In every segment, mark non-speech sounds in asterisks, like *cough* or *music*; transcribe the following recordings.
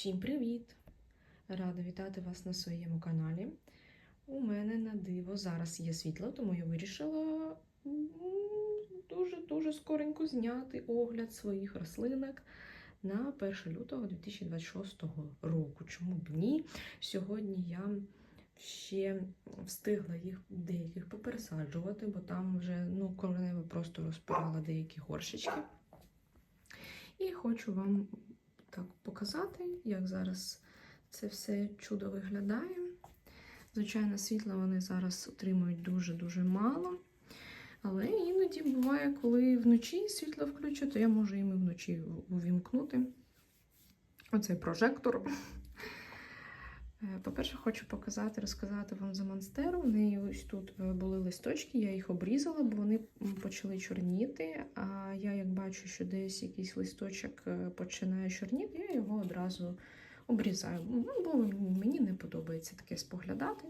Всім привіт! Рада вітати вас на своєму каналі. У мене на диво зараз є світло, тому я вирішила дуже-дуже скоренько зняти огляд своїх рослинок на 1 лютого 2026 року. Чому б ні? Сьогодні я ще встигла їх деяких попересаджувати, бо там вже ну, коренево просто розпирала деякі горшечки. І хочу вам так показати, як зараз це все чудо виглядає. Звичайно, світла вони зараз отримують дуже-дуже мало. Але іноді буває, коли вночі світло включу, то я можу їм і вночі увімкнути. Оцей прожектор. Е, По-перше, хочу показати, розказати вам за монстеру. В неї ось тут е, були листочки, я їх обрізала, бо вони почали чорніти. А я, як бачу, що десь якийсь листочок е, починає чорніти, я його одразу обрізаю. Ну, бо мені не подобається таке споглядати.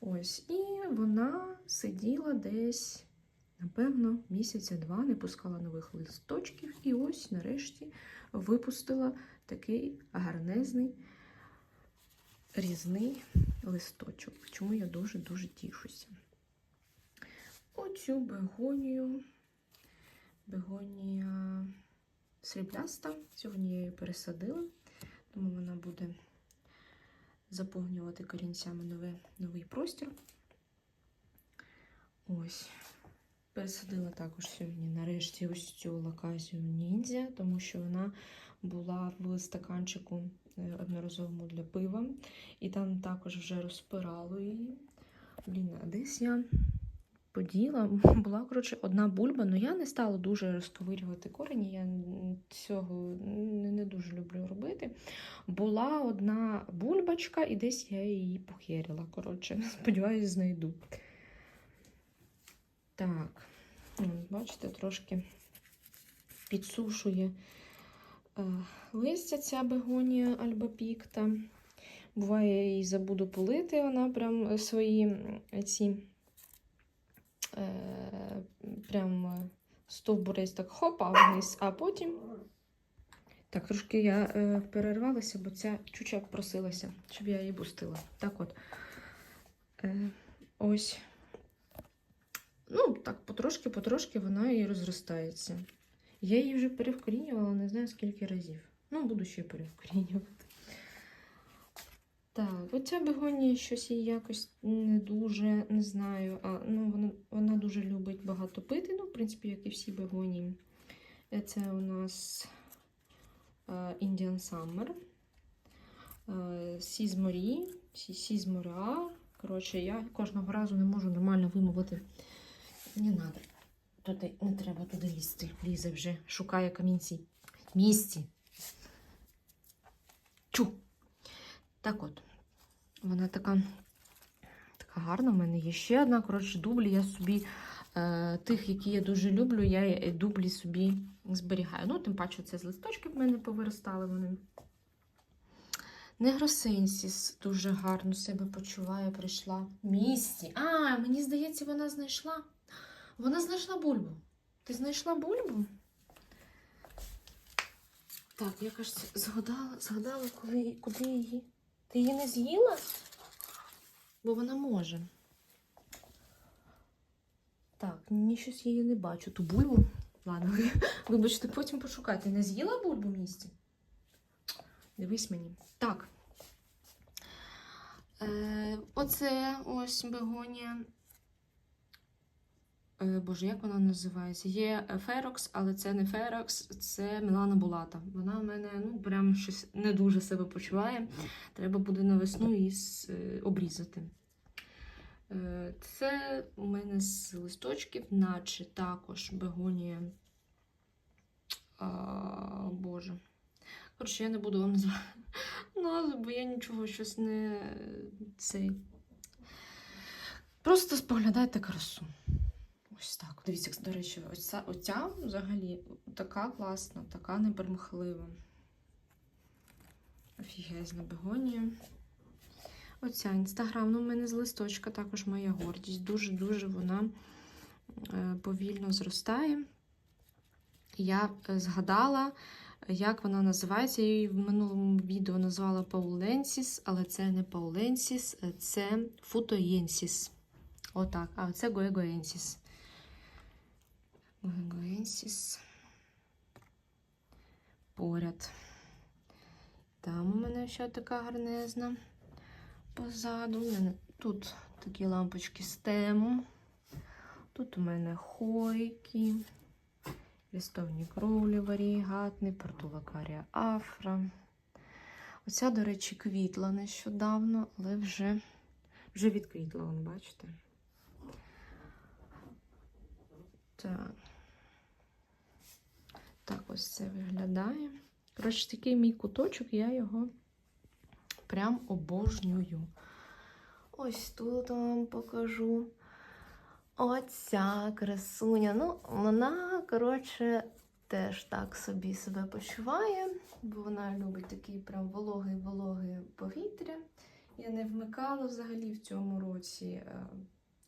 Ось, І вона сиділа десь, напевно, місяця два, не пускала нових листочків, і ось нарешті випустила такий гарнезний різний листочок, чому я дуже-дуже тішуся. Оцю бегонію, бегонія срібляста. Сьогодні я її пересадила, тому вона буде заповнювати корінцями новий, новий простір. Ось. Пересадила також сьогодні, нарешті, ось цю лаказію ніндзя, тому що вона була в стаканчику е, одноразовому для пива, і там також вже розпирало її. Блін, а десь я поділа. *laughs* Була, коротше, одна бульба, але я не стала дуже розковирювати корені. Я цього не, дуже люблю робити. Була одна бульбочка, і десь я її похерила. Коротше, *laughs* сподіваюсь, знайду. Так, бачите, трошки підсушує листя ця бегонія альбапікта. Буває, я її забуду полити, вона прям свої ці е, прям стовбурець так хопа вниз, а потім. Так, трошки я е, перервалася, бо ця чуча просилася, щоб я її пустила. Так от. Е, ось. Ну, так, потрошки-потрошки вона і розростається. Я її вже перевкорінювала, не знаю скільки разів. Ну, буду ще перевкорінювати. Так, оця бегонія щось їй якось не дуже, не знаю. А, ну, Вона вона дуже любить багато пити, ну, в принципі, як і всі бегонії. Це у нас Indian Summer, Сізморі, Сізмора. Коротше, я кожного разу не можу нормально вимовити. Не треба. Туди, не треба туди лізти. Лізе вже, шукає камінці. Місці. Чу. Так от, вона така така гарна. У мене є ще одна. Коротше, дублі я собі, е, тих, які я дуже люблю, я дублі собі зберігаю. Ну, тим паче, це з листочків в мене повиростали вони. Негросенсіс дуже гарно себе почуває, прийшла в місті. А, мені здається, вона знайшла. Вона знайшла бульбу. Ти знайшла бульбу? Так, я кажется, згадала, згадала, коли, куди її. Ти її не з'їла? Бо вона може. Так, ні, щось її не бачу. Ту бульбу. Ладно, вибачте, потім пошукати. Не з'їла бульбу в місті? Дивись мені. Так. Е, Оце ось бегонія. Е, Боже, як вона називається? Є Ферокс, але це не Ферокс, це Мілана Булата. Вона в мене ну, прям щось не дуже себе почуває. Треба буде на весну її обрізати. Е, Це у мене з листочків, наче також бегонія. А, Боже. Коротше, я не буду вам назвати назву, бо я нічого щось не цей. Просто споглядайте красу. Ось так. Дивіться, до речі, оця, оця взагалі така класна, така непермахлива. Офігезна бегонія. Оця інстаграм, ну, у мене з листочка також моя гордість. Дуже-дуже вона е, повільно зростає. Я згадала, як вона називається. Я її в минулому відео назвала Пауленсіс, але це не Пауленсіс, це Футоєнсіс. Отак. А це Гоегоенсіс. Гоегоенсіс. Поряд. Там у мене ще така гарнезна позаду. Тут такі лампочки з тему. Тут у мене хойки, лістовні кролі варігатний, портулакарія афра. Оця, до речі, квітла нещодавно, але вже, вже відквітла, вон, бачите? Так. Так, ось це виглядає. Коротше, такий мій куточок, я його прям обожнюю. Ось тут вам покажу. Оця красуня. Ну, вона, коротше, теж так собі себе почуває, бо вона любить такий прям вологий-вологий повітря. Я не вмикала взагалі в цьому році е,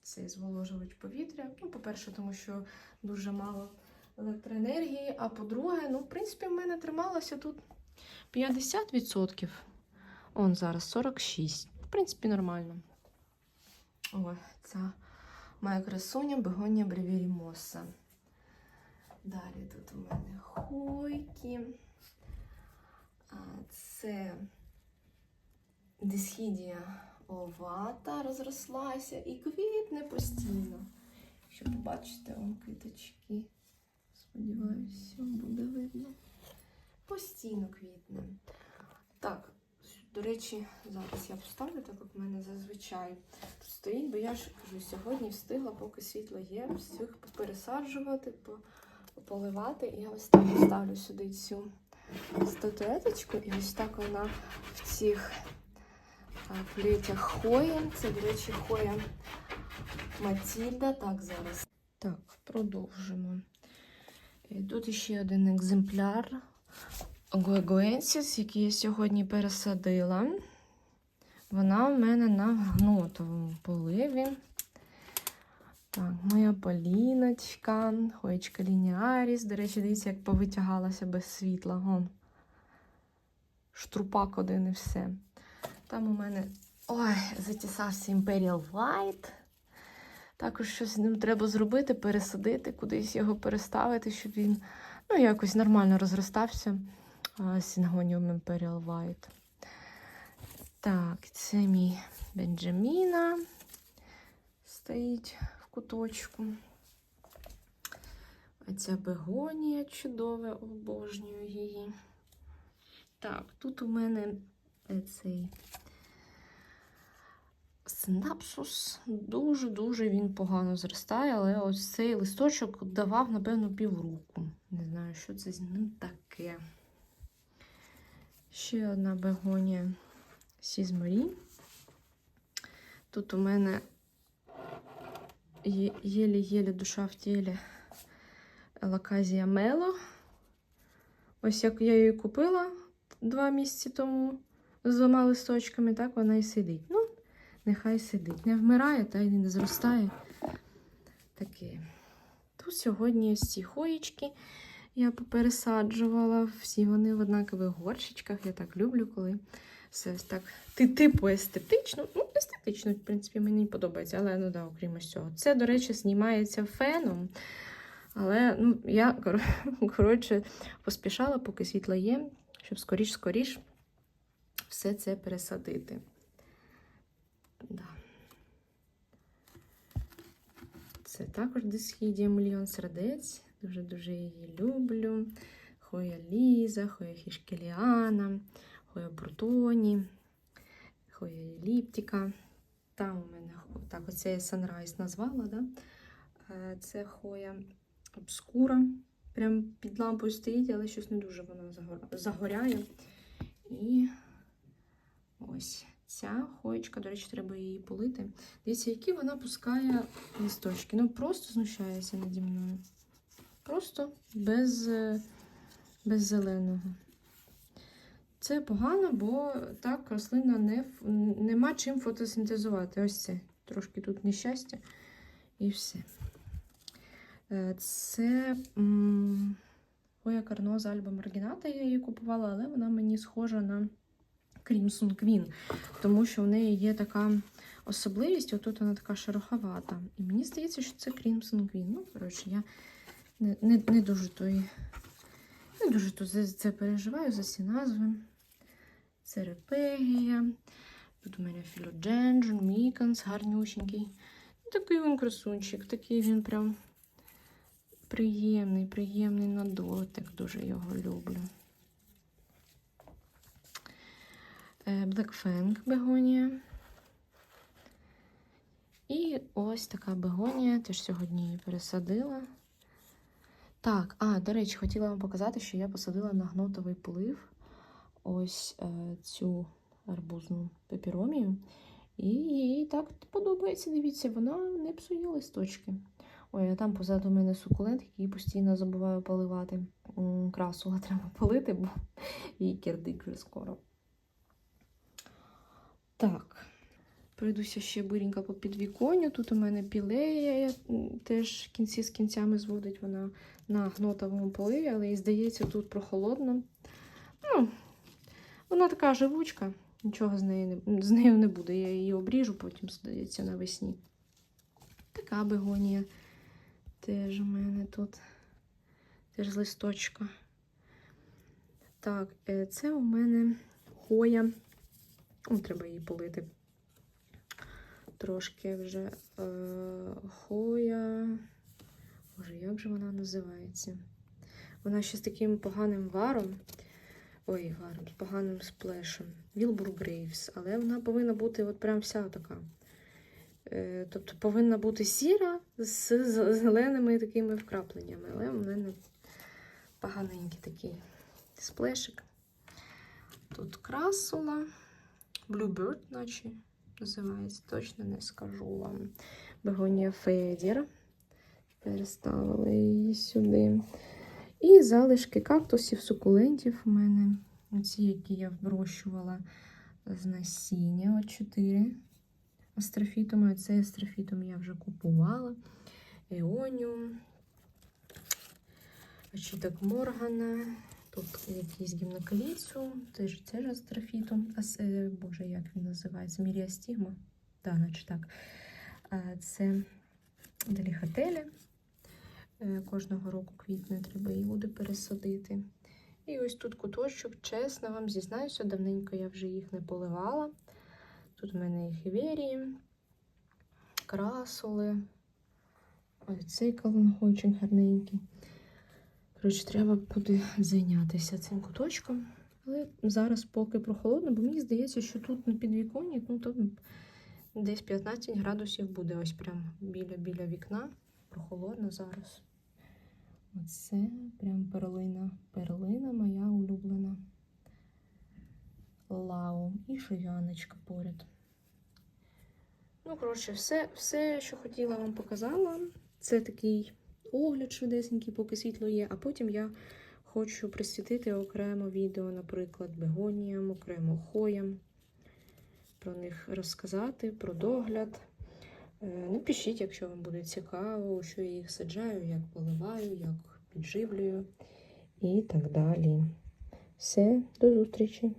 цей зволожувач повітря. Ну, по-перше, тому що дуже мало електроенергії. А по-друге, ну, в принципі, в мене трималося тут 50%. Он зараз 46. В принципі, нормально. О, ця моя красуня бегонія бревірімоса. Далі тут у мене хойки. Це дисхідія овата розрослася і квітне постійно. Якщо побачите вам квіточки. Сподіваюся, буде видно. Постійно квітне. Так, до речі, зараз я поставлю, так як в мене зазвичай тут стоїть, бо я ж кажу, сьогодні встигла, поки світло є, всіх пересаджувати, поливати. І я ось так поставлю сюди цю статуеточку, і ось так вона в цих а, плетях хоя. Це, до речі, хоя Матільда. Так, зараз. Так, продовжимо. І Тут ще один екземпляр Гуегуенсіс, який я сьогодні пересадила. Вона в мене на гнотовому поливі. Так, моя поліночка, хоєчка лініаріс. До речі, дивіться, як повитягалася без світла. Вон. Штрупак один і все. Там у мене ой, затісався Imperial White. Також щось з ним треба зробити, пересадити, кудись його переставити, щоб він ну, якось нормально розростався. Сінгоніум Imperial White. Так, це мій Бенджаміна стоїть в куточку. Оця бегонія чудова, обожнюю її. Так, тут у мене е, цей Синапсус дуже-дуже він погано зростає, але ось цей листочок давав, напевно, півроку. Не знаю, що це з ним таке. Ще одна бегонія Сізморі. Тут у мене єлі-єлі душа в тілі Лаказія Мело. Ось як я її купила два місяці тому з двома листочками, так вона і сидить. Ну, нехай сидить. Не вмирає та й не зростає. Таке. Тут сьогодні ці хоїчки я попересаджувала. Всі вони в однакових горщичках. Я так люблю, коли все так типу естетично. Ну, естетично, в принципі, мені подобається, але ну да, окрім ось цього. Це, до речі, знімається феном. Але ну, я кор- *laughs* коротше поспішала, поки світло є, щоб скоріш-скоріш все це пересадити. Да. Це також дисхідія мільйон сердець. Дуже-дуже її люблю. Хоя Ліза, Хоя Хішкеліана, Хоя Буртоні, Хоя Еліптіка. Там у мене так, оце я Sunrise назвала, да? Е, Це Хоя обскура. Прям під лампою стоїть, але щось не дуже вона загоряє. І ось ця хоєчка, до речі, треба її полити. Дивіться, які вона пускає листочки. Ну, просто знущається наді мною. Просто без, е, без зеленого. Це погано, бо так рослина не, нема чим фотосинтезувати. Ось це. Трошки тут нещастя і все. Е, Це м, Гоя Карно з Альба Маргіната я її купувала, але вона мені схожа на Crimson Queen, тому що в неї є така особливість, отут вона така шероховата. І мені здається, що це Crimson Queen. Ну, коротше, я не, не, не дуже той. Не дуже тут за це переживаю за ці назви. Це Репегія. Тут у мене Філодженджон, Міканс, гарнюсінький. Такий він красунчик, такий він прям приємний, приємний на дотик. Дуже його люблю. Е, Black Fang бегонія. І ось така бегонія, теж сьогодні її пересадила. Так, а, до речі, хотіла вам показати, що я посадила на гнотовий полив ось е, цю арбузну пепіромію. І їй так подобається. Дивіться, вона не псує листочки. Ой, а там позаду мене сукулент, який постійно забуваю поливати. М, Красула треба полити, бо їй кирдик вже скоро. Так. Пройдуся ще биренько по підвіконню. Тут у мене пілея теж кінці з кінцями зводить вона на гнотовому поливі, але і здається, тут прохолодно. Ну, вона така живучка, нічого з нею не, з нею не буде. Я її обріжу, потім, здається, навесні. Така бегонія теж у мене тут. Теж з листочка. Так, е, це у мене хоя. О, треба її полити. Трошки вже е, хоя. Боже, як же вона називається? Вона ще з таким поганим варом. Ой, варом, з поганим сплешем. Вілбур Грейвс. Але вона повинна бути от прям вся така. Е, тобто повинна бути сіра з- зеленими такими вкрапленнями. Але в мене поганенький такий сплешик. Тут красула. Bluebird, наче називається. Точно не скажу вам. Бегонія Федір. Переставила її сюди. І залишки кактусів, сукулентів у мене. Оці, які я вирощувала з насіння. От чотири астрофітами. А цей астрофітом я вже купувала. Еоніум. Очіток Моргана. Тут якийсь гімнокаліцу, теж це ж астрофітом. А, с- е, Боже, як він називається? Міріастігма? Так, наче так. Це деліхателі. Е, Кожного року квітне треба її буде пересадити. І ось тут куточок, чесно вам зізнаюся, давненько я вже їх не поливала. Тут в мене і хіверії, красули. Ой, цей калангойчик гарненький. Коротше, треба буде зайнятися цим куточком. Але зараз поки прохолодно, бо мені здається, що тут на підвіконні ну, то десь 15 градусів буде ось прям біля, біля вікна. Прохолодно зараз. Оце прям перлина. Перлина моя улюблена. Лау. І шияночка поряд. Ну, коротше, все, все, що хотіла вам показала. Це такий огляд швидесенький, поки світло є. А потім я хочу присвятити окремо відео, наприклад, бегоніям, окремо хоям. Про них розказати, про догляд. Е, Напишіть, якщо вам буде цікаво, що я їх саджаю, як поливаю, як підживлюю і так далі. Все, до зустрічі!